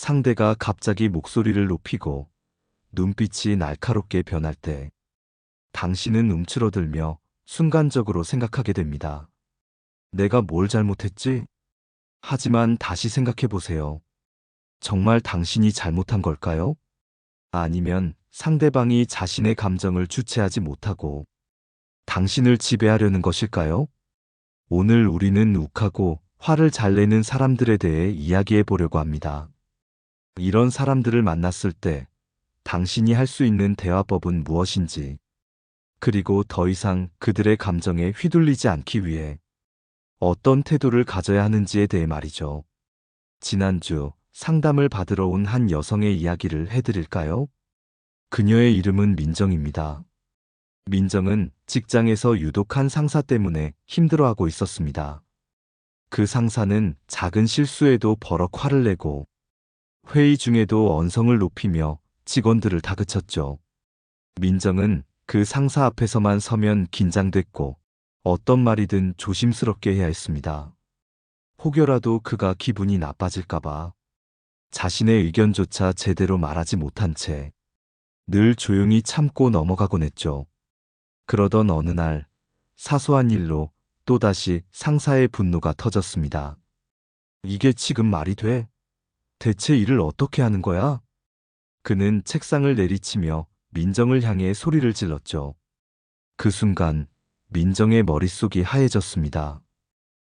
상대가 갑자기 목소리를 높이고 눈빛이 날카롭게 변할 때 당신은 움츠러들며 순간적으로 생각하게 됩니다. 내가 뭘 잘못했지? 하지만 다시 생각해 보세요. 정말 당신이 잘못한 걸까요? 아니면 상대방이 자신의 감정을 주체하지 못하고 당신을 지배하려는 것일까요? 오늘 우리는 욱하고 화를 잘 내는 사람들에 대해 이야기해 보려고 합니다. 이런 사람들을 만났을 때 당신이 할 수 있는 대화법은 무엇인지, 그리고 더 이상 그들의 감정에 휘둘리지 않기 위해 어떤 태도를 가져야 하는지에 대해 말이죠. 지난주 상담을 받으러 온 한 여성의 이야기를 해드릴까요? 그녀의 이름은 민정입니다. 민정은 직장에서 유독 한 상사 때문에 힘들어하고 있었습니다. 그 상사는 작은 실수에도 버럭 화를 내고 회의 중에도 언성을 높이며 직원들을 다그쳤죠. 민정은 그 상사 앞에서만 서면 긴장됐고 어떤 말이든 조심스럽게 해야 했습니다. 혹여라도 그가 기분이 나빠질까봐 자신의 의견조차 제대로 말하지 못한 채 늘 조용히 참고 넘어가곤 했죠. 그러던 어느 날 사소한 일로 또다시 상사의 분노가 터졌습니다. 이게 지금 말이 돼? 대체 일을 어떻게 하는 거야? 그는 책상을 내리치며 민정을 향해 소리를 질렀죠. 그 순간 민정의 머릿속이 하얘졌습니다.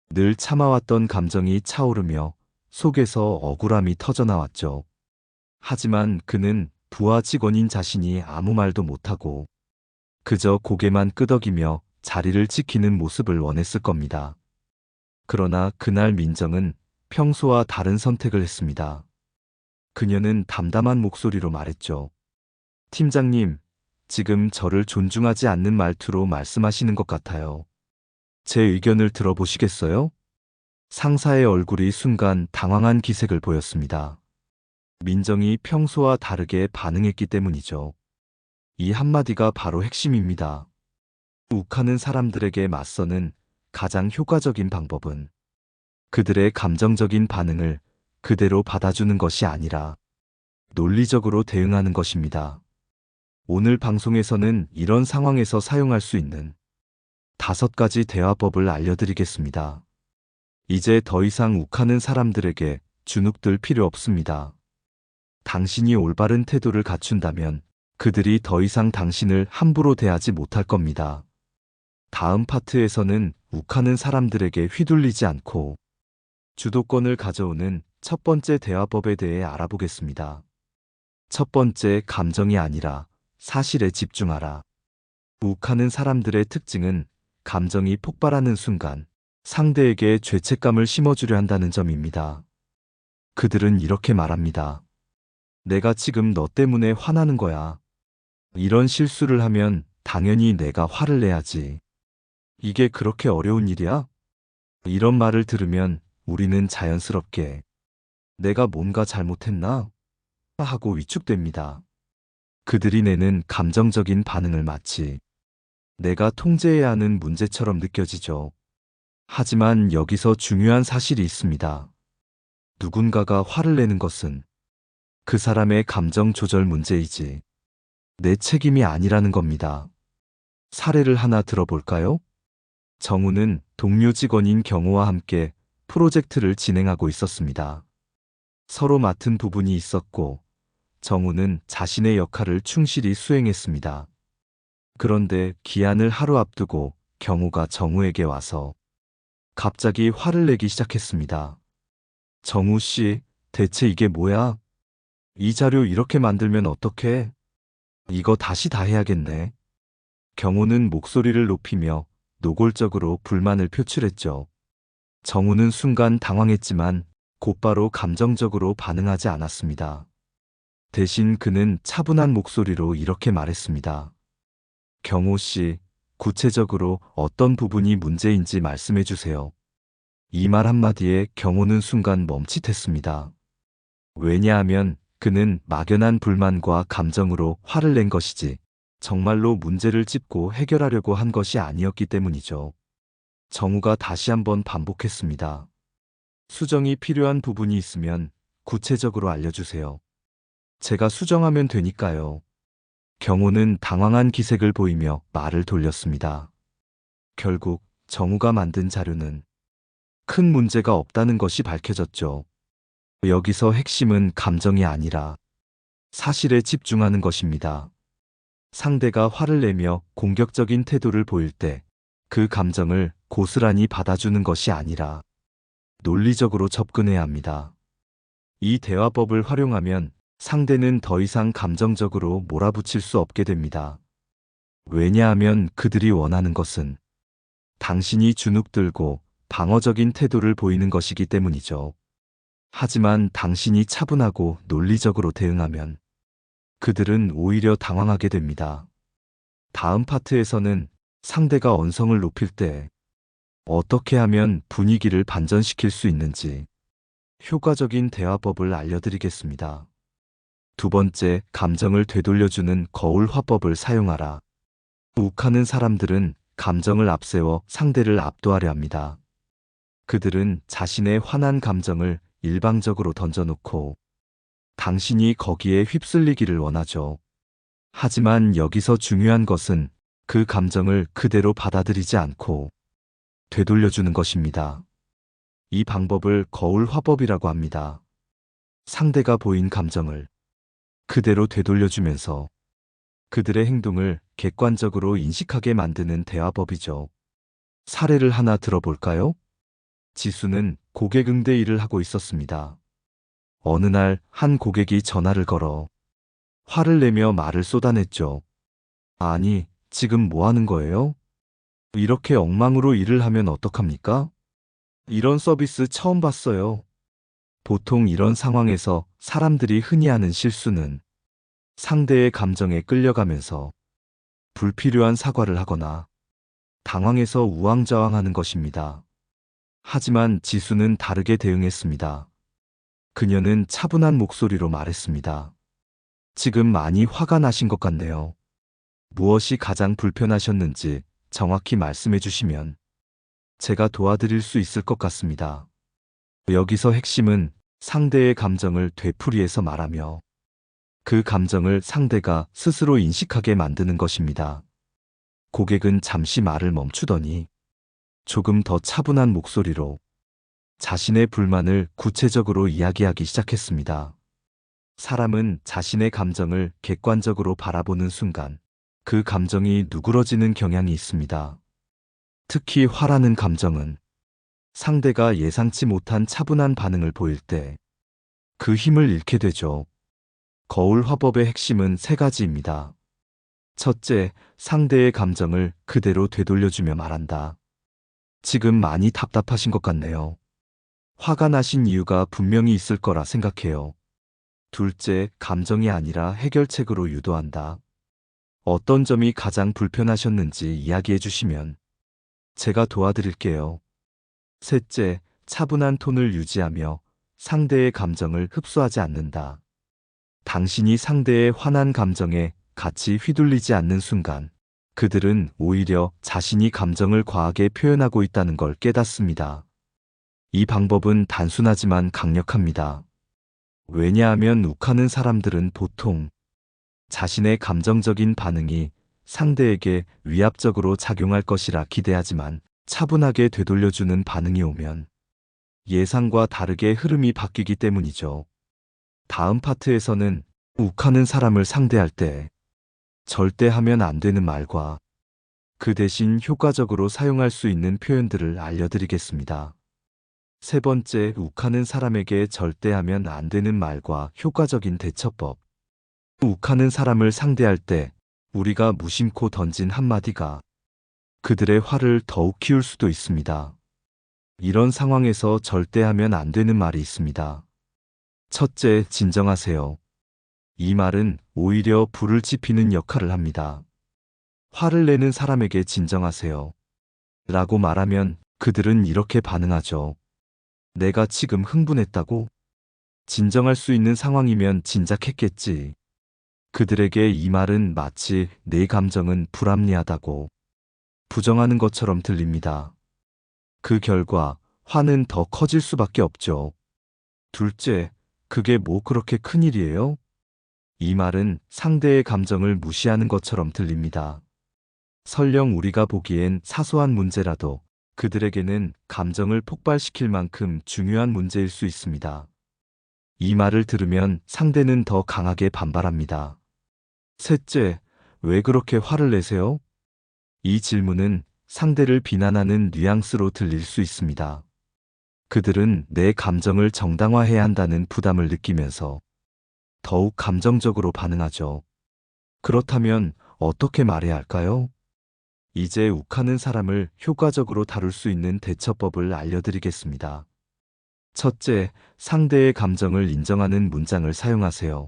늘 참아왔던 감정이 차오르며 속에서 억울함이 터져나왔죠. 하지만 그는 부하 직원인 자신이 아무 말도 못하고 그저 고개만 끄덕이며 자리를 지키는 모습을 원했을 겁니다. 그러나 그날 민정은 평소와 다른 선택을 했습니다. 그녀는 담담한 목소리로 말했죠. 팀장님, 지금 저를 존중하지 않는 말투로 말씀하시는 것 같아요. 제 의견을 들어보시겠어요? 상사의 얼굴이 순간 당황한 기색을 보였습니다. 민정이 평소와 다르게 반응했기 때문이죠. 이 한마디가 바로 핵심입니다. 욱하는 사람들에게 맞서는 가장 효과적인 방법은 그들의 감정적인 반응을 그대로 받아주는 것이 아니라 논리적으로 대응하는 것입니다. 오늘 방송에서는 이런 상황에서 사용할 수 있는 다섯 가지 대화법을 알려드리겠습니다. 이제 더 이상 욱하는 사람들에게 주눅들 필요 없습니다. 당신이 올바른 태도를 갖춘다면 그들이 더 이상 당신을 함부로 대하지 못할 겁니다. 다음 파트에서는 욱하는 사람들에게 휘둘리지 않고 주도권을 가져오는 첫 번째 대화법에 대해 알아보겠습니다. 첫 번째 감정이 아니라 사실에 집중하라. 욱하는 사람들의 특징은 감정이 폭발하는 순간 상대에게 죄책감을 심어주려 한다는 점입니다. 그들은 이렇게 말합니다. 내가 지금 너 때문에 화나는 거야. 이런 실수를 하면 당연히 내가 화를 내야지. 이게 그렇게 어려운 일이야? 이런 말을 들으면 우리는 자연스럽게 내가 뭔가 잘못했나? 하고 위축됩니다. 그들이 내는 감정적인 반응을 마치 내가 통제해야 하는 문제처럼 느껴지죠. 하지만 여기서 중요한 사실이 있습니다. 누군가가 화를 내는 것은 그 사람의 감정 조절 문제이지 내 책임이 아니라는 겁니다. 사례를 하나 들어볼까요? 정우는 동료 직원인 경호와 함께 프로젝트를 진행하고 있었습니다. 서로 맡은 부분이 있었고 정우는 자신의 역할을 충실히 수행했습니다. 그런데 기한을 하루 앞두고 경우가 정우에게 와서 갑자기 화를 내기 시작했습니다. 정우 씨, 대체 이게 뭐야? 이 자료 이렇게 만들면 어떡해? 이거 다시 다 해야겠네. 경우는 목소리를 높이며 노골적으로 불만을 표출했죠. 정우는 순간 당황했지만 곧바로 감정적으로 반응하지 않았습니다. 대신 그는 차분한 목소리로 이렇게 말했습니다. 경호 씨, 구체적으로 어떤 부분이 문제인지 말씀해 주세요. 이 말 한마디에 경호는 순간 멈칫했습니다. 왜냐하면 그는 막연한 불만과 감정으로 화를 낸 것이지 정말로 문제를 짚고 해결하려고 한 것이 아니었기 때문이죠. 정우가 다시 한번 반복했습니다. 수정이 필요한 부분이 있으면 구체적으로 알려주세요. 제가 수정하면 되니까요. 경호는 당황한 기색을 보이며 말을 돌렸습니다. 결국 정우가 만든 자료는 큰 문제가 없다는 것이 밝혀졌죠. 여기서 핵심은 감정이 아니라 사실에 집중하는 것입니다. 상대가 화를 내며 공격적인 태도를 보일 때 그 감정을 고스란히 받아주는 것이 아니라 논리적으로 접근해야 합니다. 이 대화법을 활용하면 상대는 더 이상 감정적으로 몰아붙일 수 없게 됩니다. 왜냐하면 그들이 원하는 것은 당신이 주눅들고 방어적인 태도를 보이는 것이기 때문이죠. 하지만 당신이 차분하고 논리적으로 대응하면 그들은 오히려 당황하게 됩니다. 다음 파트에서는 상대가 언성을 높일 때 어떻게 하면 분위기를 반전시킬 수 있는지 효과적인 대화법을 알려드리겠습니다. 두 번째, 감정을 되돌려주는 거울 화법을 사용하라. 욱하는 사람들은 감정을 앞세워 상대를 압도하려 합니다. 그들은 자신의 화난 감정을 일방적으로 던져놓고 당신이 거기에 휩쓸리기를 원하죠. 하지만 여기서 중요한 것은 그 감정을 그대로 받아들이지 않고 되돌려주는 것입니다. 이 방법을 거울 화법이라고 합니다. 상대가 보인 감정을 그대로 되돌려주면서 그들의 행동을 객관적으로 인식하게 만드는 대화법이죠. 사례를 하나 들어볼까요? 지수는 고객 응대 일을 하고 있었습니다. 어느 날 한 고객이 전화를 걸어 화를 내며 말을 쏟아냈죠. 아니, 지금 뭐 하는 거예요? 이렇게 엉망으로 일을 하면 어떡합니까? 이런 서비스 처음 봤어요. 보통 이런 상황에서 사람들이 흔히 하는 실수는 상대의 감정에 끌려가면서 불필요한 사과를 하거나 당황해서 우왕좌왕하는 것입니다. 하지만 지수는 다르게 대응했습니다. 그녀는 차분한 목소리로 말했습니다. 지금 많이 화가 나신 것 같네요. 무엇이 가장 불편하셨는지 정확히 말씀해 주시면 제가 도와드릴 수 있을 것 같습니다. 여기서 핵심은 상대의 감정을 되풀이해서 말하며 그 감정을 상대가 스스로 인식하게 만드는 것입니다. 고객은 잠시 말을 멈추더니 조금 더 차분한 목소리로 자신의 불만을 구체적으로 이야기하기 시작했습니다. 사람은 자신의 감정을 객관적으로 바라보는 순간 그 감정이 누그러지는 경향이 있습니다. 특히 화라는 감정은 상대가 예상치 못한 차분한 반응을 보일 때 그 힘을 잃게 되죠. 거울 화법의 핵심은 세 가지입니다. 첫째, 상대의 감정을 그대로 되돌려주며 말한다. 지금 많이 답답하신 것 같네요. 화가 나신 이유가 분명히 있을 거라 생각해요. 둘째, 감정이 아니라 해결책으로 유도한다. 어떤 점이 가장 불편하셨는지 이야기해 주시면 제가 도와드릴게요. 셋째, 차분한 톤을 유지하며 상대의 감정을 흡수하지 않는다. 당신이 상대의 화난 감정에 같이 휘둘리지 않는 순간 그들은 오히려 자신이 감정을 과하게 표현하고 있다는 걸 깨닫습니다. 이 방법은 단순하지만 강력합니다. 왜냐하면 욱하는 사람들은 보통 자신의 감정적인 반응이 상대에게 위압적으로 작용할 것이라 기대하지만 차분하게 되돌려주는 반응이 오면 예상과 다르게 흐름이 바뀌기 때문이죠. 다음 파트에서는 욱하는 사람을 상대할 때 절대 하면 안 되는 말과 그 대신 효과적으로 사용할 수 있는 표현들을 알려드리겠습니다. 세 번째, 욱하는 사람에게 절대 하면 안 되는 말과 효과적인 대처법. 욱하는 사람을 상대할 때 우리가 무심코 던진 한마디가 그들의 화를 더욱 키울 수도 있습니다. 이런 상황에서 절대 하면 안 되는 말이 있습니다. 첫째, 진정하세요. 이 말은 오히려 불을 지피는 역할을 합니다. 화를 내는 사람에게 진정하세요. 라고 말하면 그들은 이렇게 반응하죠. 내가 지금 흥분했다고? 진정할 수 있는 상황이면 진작했겠지. 그들에게 이 말은 마치 내 감정은 불합리하다고 부정하는 것처럼 들립니다. 그 결과 화는 더 커질 수밖에 없죠. 둘째, 그게 뭐 그렇게 큰 일이에요? 이 말은 상대의 감정을 무시하는 것처럼 들립니다. 설령 우리가 보기엔 사소한 문제라도 그들에게는 감정을 폭발시킬 만큼 중요한 문제일 수 있습니다. 이 말을 들으면 상대는 더 강하게 반발합니다. 셋째, 왜 그렇게 화를 내세요? 이 질문은 상대를 비난하는 뉘앙스로 들릴 수 있습니다. 그들은 내 감정을 정당화해야 한다는 부담을 느끼면서 더욱 감정적으로 반응하죠. 그렇다면 어떻게 말해야 할까요? 이제 욱하는 사람을 효과적으로 다룰 수 있는 대처법을 알려드리겠습니다. 첫째, 상대의 감정을 인정하는 문장을 사용하세요.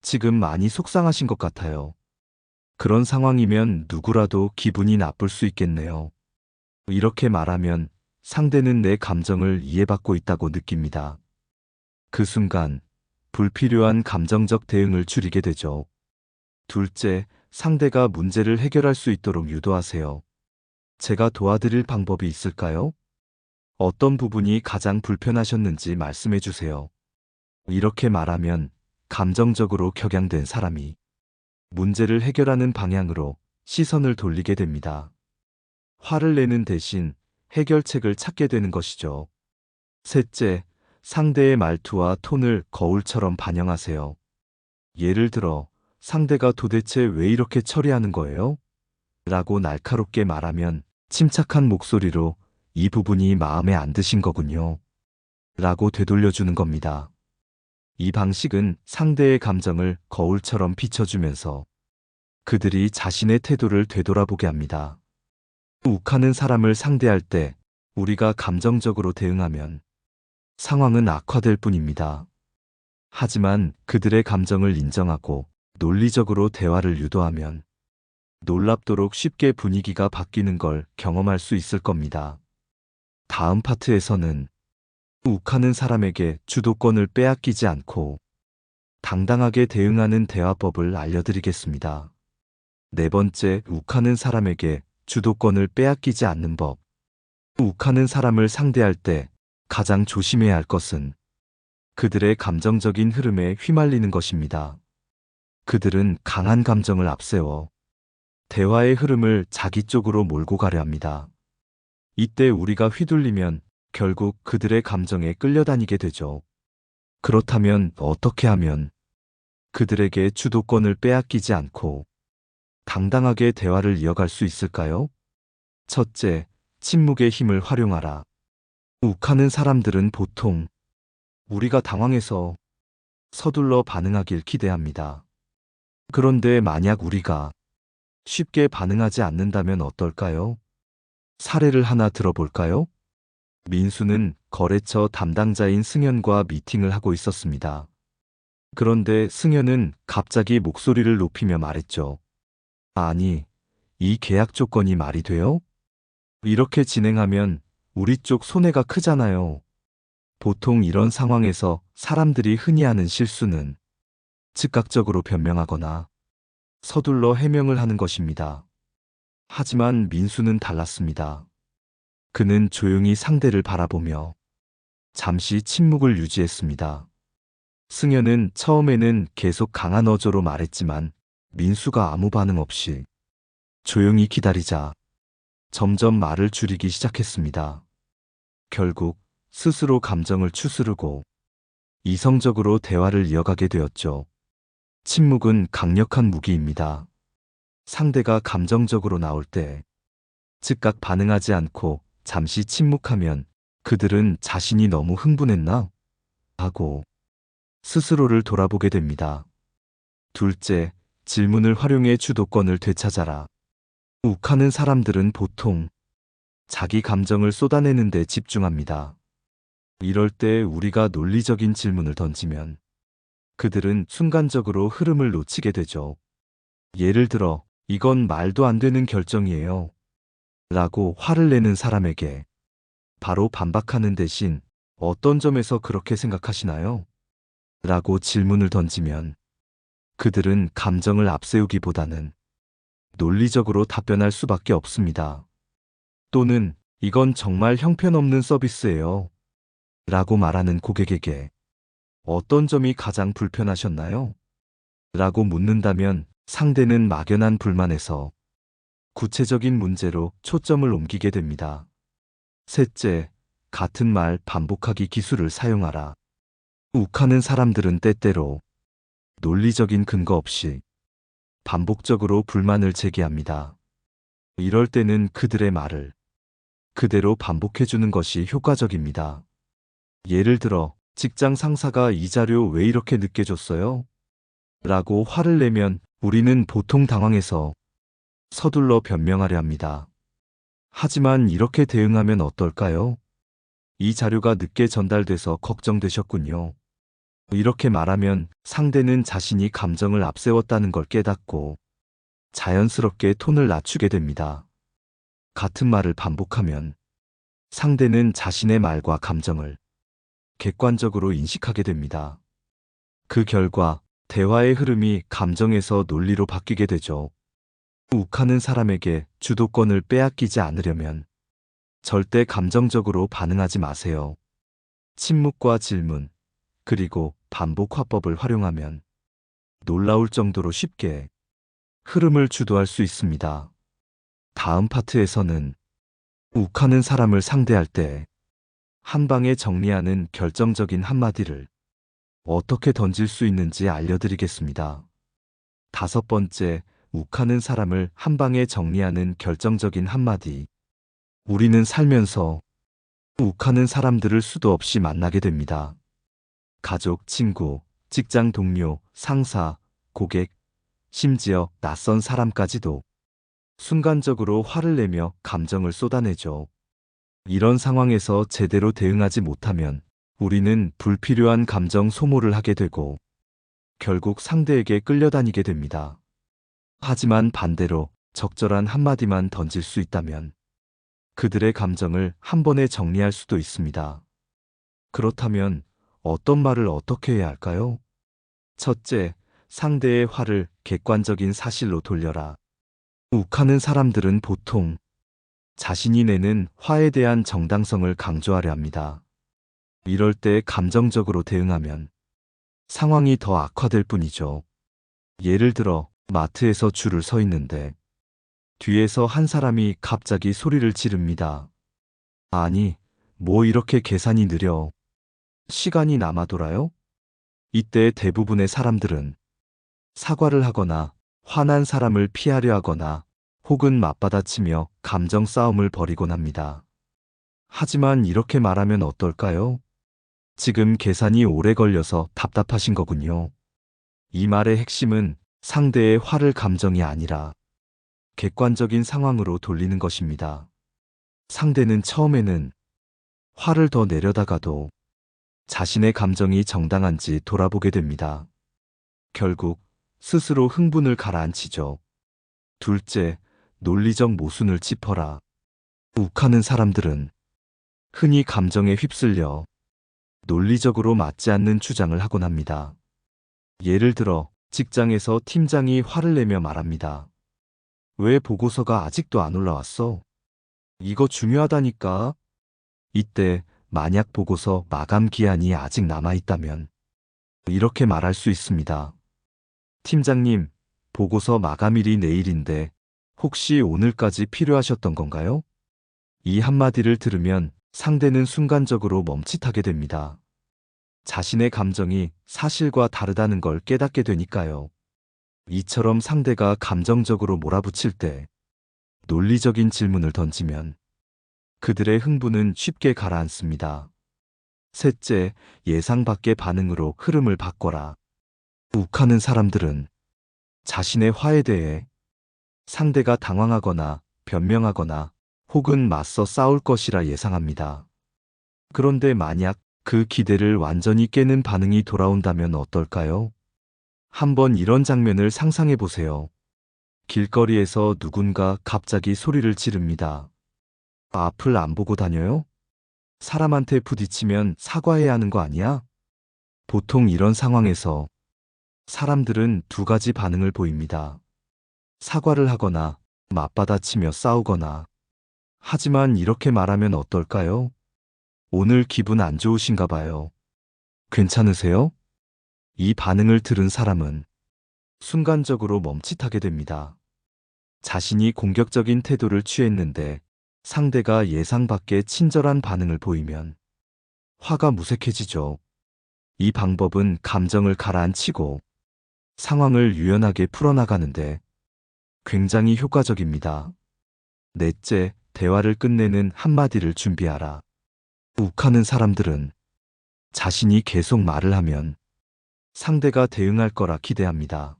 지금 많이 속상하신 것 같아요. 그런 상황이면 누구라도 기분이 나쁠 수 있겠네요. 이렇게 말하면 상대는 내 감정을 이해받고 있다고 느낍니다. 그 순간 불필요한 감정적 대응을 줄이게 되죠. 둘째, 상대가 문제를 해결할 수 있도록 유도하세요. 제가 도와드릴 방법이 있을까요? 어떤 부분이 가장 불편하셨는지 말씀해 주세요. 이렇게 말하면 감정적으로 격양된 사람이 문제를 해결하는 방향으로 시선을 돌리게 됩니다. 화를 내는 대신 해결책을 찾게 되는 것이죠. 셋째, 상대의 말투와 톤을 거울처럼 반영하세요. 예를 들어, 상대가 도대체 왜 이렇게 처리하는 거예요? 라고 날카롭게 말하면 침착한 목소리로 이 부분이 마음에 안 드신 거군요. 라고 되돌려주는 겁니다. 이 방식은 상대의 감정을 거울처럼 비춰주면서 그들이 자신의 태도를 되돌아보게 합니다. 욱하는 사람을 상대할 때 우리가 감정적으로 대응하면 상황은 악화될 뿐입니다. 하지만 그들의 감정을 인정하고 논리적으로 대화를 유도하면 놀랍도록 쉽게 분위기가 바뀌는 걸 경험할 수 있을 겁니다. 다음 파트에서는 욱하는 사람에게 주도권을 빼앗기지 않고 당당하게 대응하는 대화법을 알려드리겠습니다. 네 번째, 욱하는 사람에게 주도권을 빼앗기지 않는 법. 욱하는 사람을 상대할 때 가장 조심해야 할 것은 그들의 감정적인 흐름에 휘말리는 것입니다. 그들은 강한 감정을 앞세워 대화의 흐름을 자기 쪽으로 몰고 가려 합니다. 이때 우리가 휘둘리면 결국 그들의 감정에 끌려다니게 되죠. 그렇다면 어떻게 하면 그들에게 주도권을 빼앗기지 않고 당당하게 대화를 이어갈 수 있을까요? 첫째, 침묵의 힘을 활용하라. 욱하는 사람들은 보통 우리가 당황해서 서둘러 반응하길 기대합니다. 그런데 만약 우리가 쉽게 반응하지 않는다면 어떨까요? 사례를 하나 들어볼까요? 민수는 거래처 담당자인 승현과 미팅을 하고 있었습니다. 그런데 승현은 갑자기 목소리를 높이며 말했죠. 아니, 이 계약 조건이 말이 돼요? 이렇게 진행하면 우리 쪽 손해가 크잖아요. 보통 이런 상황에서 사람들이 흔히 하는 실수는 즉각적으로 변명하거나 서둘러 해명을 하는 것입니다. 하지만 민수는 달랐습니다. 그는 조용히 상대를 바라보며 잠시 침묵을 유지했습니다. 승현은 처음에는 계속 강한 어조로 말했지만 민수가 아무 반응 없이 조용히 기다리자 점점 말을 줄이기 시작했습니다. 결국 스스로 감정을 추스르고 이성적으로 대화를 이어가게 되었죠. 침묵은 강력한 무기입니다. 상대가 감정적으로 나올 때 즉각 반응하지 않고 잠시 침묵하면 그들은 자신이 너무 흥분했나? 하고 스스로를 돌아보게 됩니다. 둘째, 질문을 활용해 주도권을 되찾아라. 욱하는 사람들은 보통 자기 감정을 쏟아내는 데 집중합니다. 이럴 때 우리가 논리적인 질문을 던지면 그들은 순간적으로 흐름을 놓치게 되죠. 예를 들어, 이건 말도 안 되는 결정이에요. 라고 화를 내는 사람에게 바로 반박하는 대신 어떤 점에서 그렇게 생각하시나요? 라고 질문을 던지면 그들은 감정을 앞세우기보다는 논리적으로 답변할 수밖에 없습니다. 또는 이건 정말 형편없는 서비스예요. 라고 말하는 고객에게 어떤 점이 가장 불편하셨나요? 라고 묻는다면 상대는 막연한 불만에서 구체적인 문제로 초점을 옮기게 됩니다. 셋째, 같은 말 반복하기 기술을 사용하라. 욱하는 사람들은 때때로 논리적인 근거 없이 반복적으로 불만을 제기합니다. 이럴 때는 그들의 말을 그대로 반복해주는 것이 효과적입니다. 예를 들어, 직장 상사가 이 자료 왜 이렇게 늦게 줬어요? 라고 화를 내면 우리는 보통 당황해서 서둘러 변명하려 합니다. 하지만 이렇게 대응하면 어떨까요? 이 자료가 늦게 전달돼서 걱정되셨군요. 이렇게 말하면 상대는 자신이 감정을 앞세웠다는 걸 깨닫고 자연스럽게 톤을 낮추게 됩니다. 같은 말을 반복하면 상대는 자신의 말과 감정을 객관적으로 인식하게 됩니다. 그 결과 대화의 흐름이 감정에서 논리로 바뀌게 되죠. 욱하는 사람에게 주도권을 빼앗기지 않으려면 절대 감정적으로 반응하지 마세요. 침묵과 질문, 그리고 반복 화법을 활용하면 놀라울 정도로 쉽게 흐름을 주도할 수 있습니다. 다음 파트에서는 욱하는 사람을 상대할 때 한 방에 정리하는 결정적인 한마디를 어떻게 던질 수 있는지 알려드리겠습니다. 다섯 번째, 욱하는 사람을 한 방에 정리하는 결정적인 한마디. 우리는 살면서 욱하는 사람들을 수도 없이 만나게 됩니다. 가족, 친구, 직장 동료, 상사, 고객, 심지어 낯선 사람까지도 순간적으로 화를 내며 감정을 쏟아내죠. 이런 상황에서 제대로 대응하지 못하면 우리는 불필요한 감정 소모를 하게 되고 결국 상대에게 끌려다니게 됩니다. 하지만 반대로 적절한 한마디만 던질 수 있다면 그들의 감정을 한 번에 정리할 수도 있습니다. 그렇다면 어떤 말을 어떻게 해야 할까요? 첫째, 상대의 화를 객관적인 사실로 돌려라. 욱하는 사람들은 보통 자신이 내는 화에 대한 정당성을 강조하려 합니다. 이럴 때 감정적으로 대응하면 상황이 더 악화될 뿐이죠. 예를 들어 마트에서 줄을 서 있는데 뒤에서 한 사람이 갑자기 소리를 지릅니다. 아니, 뭐 이렇게 계산이 느려. 시간이 남아 돌아요? 이때 대부분의 사람들은 사과를 하거나 화난 사람을 피하려 하거나 혹은 맞받아치며 감정 싸움을 벌이곤 합니다. 하지만 이렇게 말하면 어떨까요? 지금 계산이 오래 걸려서 답답하신 거군요. 이 말의 핵심은 상대의 화를 감정이 아니라 객관적인 상황으로 돌리는 것입니다. 상대는 처음에는 화를 더 내려다가도 자신의 감정이 정당한지 돌아보게 됩니다. 결국 스스로 흥분을 가라앉히죠. 둘째, 논리적 모순을 짚어라. 욱하는 사람들은 흔히 감정에 휩쓸려 논리적으로 맞지 않는 주장을 하곤 합니다. 예를 들어 직장에서 팀장이 화를 내며 말합니다. 왜 보고서가 아직도 안 올라왔어? 이거 중요하다니까. 이때 만약 보고서 마감 기한이 아직 남아 있다면 이렇게 말할 수 있습니다. 팀장님, 보고서 마감일이 내일인데 혹시 오늘까지 필요하셨던 건가요? 이 한마디를 들으면 상대는 순간적으로 멈칫하게 됩니다. 자신의 감정이 사실과 다르다는 걸 깨닫게 되니까요. 이처럼 상대가 감정적으로 몰아붙일 때 논리적인 질문을 던지면 그들의 흥분은 쉽게 가라앉습니다. 셋째, 예상 밖의 반응으로 흐름을 바꿔라. 욱하는 사람들은 자신의 화에 대해 상대가 당황하거나 변명하거나 혹은 맞서 싸울 것이라 예상합니다. 그런데 만약 그 기대를 완전히 깨는 반응이 돌아온다면 어떨까요? 한번 이런 장면을 상상해 보세요. 길거리에서 누군가 갑자기 소리를 지릅니다. 앞을 안 보고 다녀요? 사람한테 부딪히면 사과해야 하는 거 아니야? 보통 이런 상황에서 사람들은 두 가지 반응을 보입니다. 사과를 하거나 맞받아치며 싸우거나. 하지만 이렇게 말하면 어떨까요? 오늘 기분 안 좋으신가 봐요. 괜찮으세요? 이 반응을 들은 사람은 순간적으로 멈칫하게 됩니다. 자신이 공격적인 태도를 취했는데 상대가 예상 밖의 친절한 반응을 보이면 화가 무색해지죠. 이 방법은 감정을 가라앉히고 상황을 유연하게 풀어나가는데 굉장히 효과적입니다. 넷째, 대화를 끝내는 한마디를 준비하라. 욱하는 사람들은 자신이 계속 말을 하면 상대가 대응할 거라 기대합니다.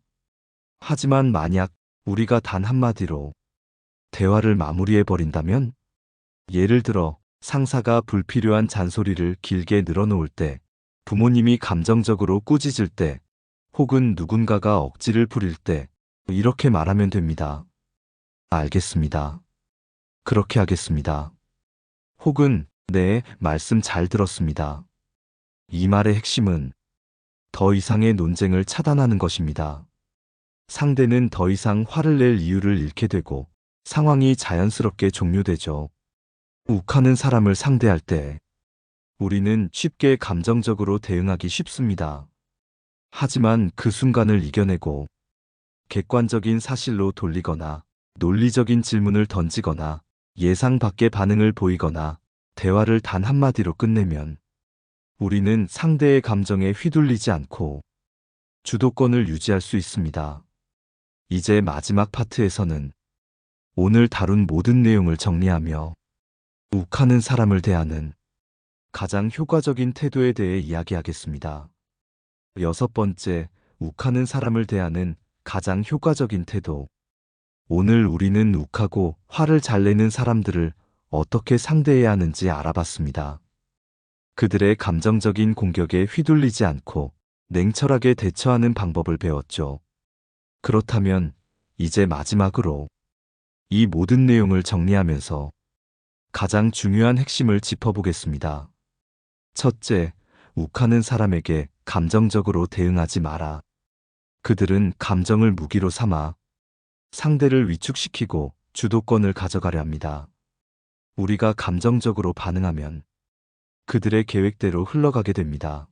하지만 만약 우리가 단 한마디로 대화를 마무리해 버린다면 예를 들어 상사가 불필요한 잔소리를 길게 늘어놓을 때, 부모님이 감정적으로 꾸짖을 때, 혹은 누군가가 억지를 부릴 때, 이렇게 말하면 됩니다. 알겠습니다. 그렇게 하겠습니다. 혹은, 네, 말씀 잘 들었습니다. 이 말의 핵심은 더 이상의 논쟁을 차단하는 것입니다. 상대는 더 이상 화를 낼 이유를 잃게 되고 상황이 자연스럽게 종료되죠. 욱하는 사람을 상대할 때 우리는 쉽게 감정적으로 대응하기 쉽습니다. 하지만 그 순간을 이겨내고 객관적인 사실로 돌리거나 논리적인 질문을 던지거나 예상 밖의 반응을 보이거나 대화를 단 한마디로 끝내면 우리는 상대의 감정에 휘둘리지 않고 주도권을 유지할 수 있습니다. 이제 마지막 파트에서는 오늘 다룬 모든 내용을 정리하며 욱하는 사람을 대하는 가장 효과적인 태도에 대해 이야기하겠습니다. 여섯 번째, 욱하는 사람을 대하는 가장 효과적인 태도. 오늘 우리는 욱하고 화를 잘 내는 사람들을 어떻게 상대해야 하는지 알아봤습니다. 그들의 감정적인 공격에 휘둘리지 않고 냉철하게 대처하는 방법을 배웠죠. 그렇다면 이제 마지막으로 이 모든 내용을 정리하면서 가장 중요한 핵심을 짚어보겠습니다. 첫째, 욱하는 사람에게 감정적으로 대응하지 마라. 그들은 감정을 무기로 삼아 상대를 위축시키고 주도권을 가져가려 합니다. 우리가 감정적으로 반응하면 그들의 계획대로 흘러가게 됩니다.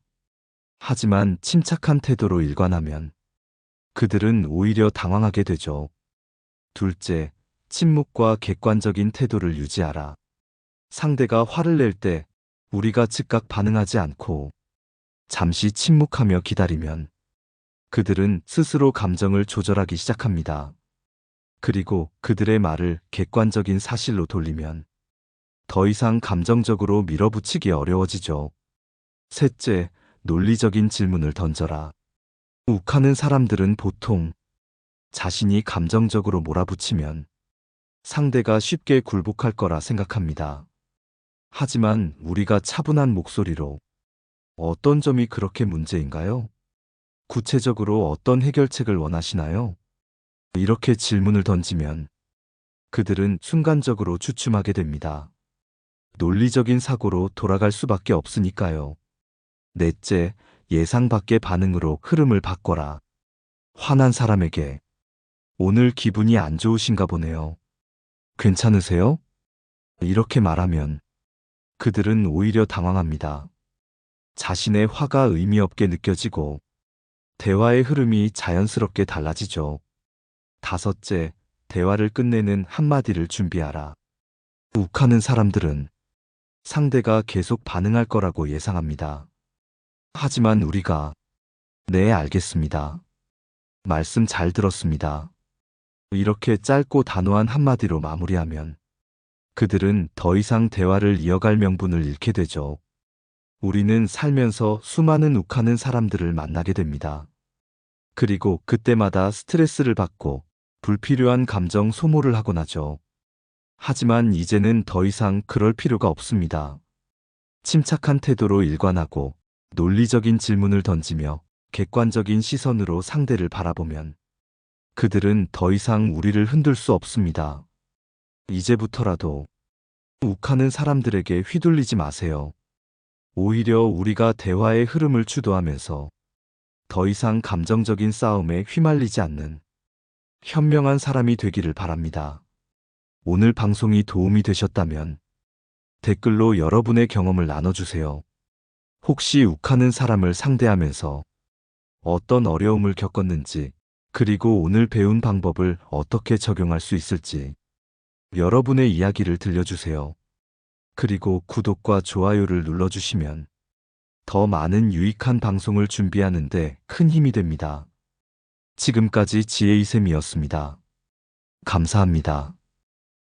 하지만 침착한 태도로 일관하면 그들은 오히려 당황하게 되죠. 둘째, 침묵과 객관적인 태도를 유지하라. 상대가 화를 낼 때 우리가 즉각 반응하지 않고 잠시 침묵하며 기다리면 그들은 스스로 감정을 조절하기 시작합니다. 그리고 그들의 말을 객관적인 사실로 돌리면 더 이상 감정적으로 밀어붙이기 어려워지죠. 셋째, 논리적인 질문을 던져라. 욱하는 사람들은 보통 자신이 감정적으로 몰아붙이면 상대가 쉽게 굴복할 거라 생각합니다. 하지만 우리가 차분한 목소리로 어떤 점이 그렇게 문제인가요? 구체적으로 어떤 해결책을 원하시나요? 이렇게 질문을 던지면 그들은 순간적으로 주춤하게 됩니다. 논리적인 사고로 돌아갈 수밖에 없으니까요. 넷째, 예상 밖의 반응으로 흐름을 바꿔라. 화난 사람에게 오늘 기분이 안 좋으신가 보네요. 괜찮으세요? 이렇게 말하면 그들은 오히려 당황합니다. 자신의 화가 의미 없게 느껴지고 대화의 흐름이 자연스럽게 달라지죠. 다섯째, 대화를 끝내는 한마디를 준비하라. 욱하는 사람들은 상대가 계속 반응할 거라고 예상합니다. 하지만 우리가 네, 알겠습니다. 말씀 잘 들었습니다. 이렇게 짧고 단호한 한마디로 마무리하면 그들은 더 이상 대화를 이어갈 명분을 잃게 되죠. 우리는 살면서 수많은 욱하는 사람들을 만나게 됩니다. 그리고 그때마다 스트레스를 받고 불필요한 감정 소모를 하곤 하죠. 하지만 이제는 더 이상 그럴 필요가 없습니다. 침착한 태도로 일관하고 논리적인 질문을 던지며 객관적인 시선으로 상대를 바라보면 그들은 더 이상 우리를 흔들 수 없습니다. 이제부터라도 욱하는 사람들에게 휘둘리지 마세요. 오히려 우리가 대화의 흐름을 주도하면서 더 이상 감정적인 싸움에 휘말리지 않는 현명한 사람이 되기를 바랍니다. 오늘 방송이 도움이 되셨다면 댓글로 여러분의 경험을 나눠주세요. 혹시 욱하는 사람을 상대하면서 어떤 어려움을 겪었는지, 그리고 오늘 배운 방법을 어떻게 적용할 수 있을지 여러분의 이야기를 들려주세요. 그리고 구독과 좋아요를 눌러주시면 더 많은 유익한 방송을 준비하는데 큰 힘이 됩니다. 지금까지 지혜이샘이었습니다. 감사합니다.